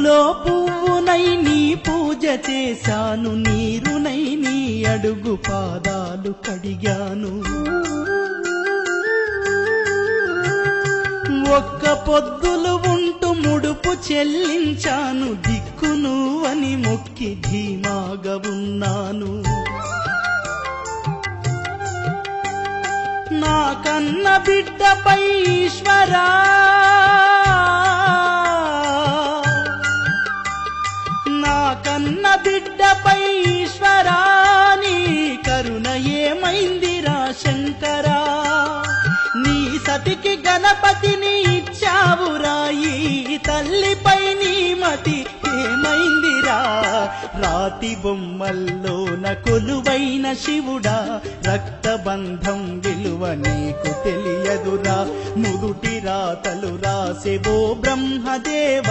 పువ్వులో పువ్వునై నీ పూజ చేశాను నీరునై నీ అడుగు పాదాలు కడిగాను. ఒక్క పొద్దులు ఉంటూ ముడుపు చెల్లించాను దిక్కును అని మొక్కి ధీమాగా ఉన్నాను. నా కన్న బిడ్డపై ఈశ్వరా కన్న బిడ్డపై ఈశ్వరాని కరుణ ఏమైందిరా శంకరా? నీ సతికి గణపతిని ఇచ్చావురాయి తల్లిపై నీ మతి ఏమైందిరా రాతి బొమ్మల్లోన కొలువైన శివుడా రక్తబంధం విలువ నీకు తెలియదురా. నుదుటి రాతలు రాసెవో బ్రహ్మదేవా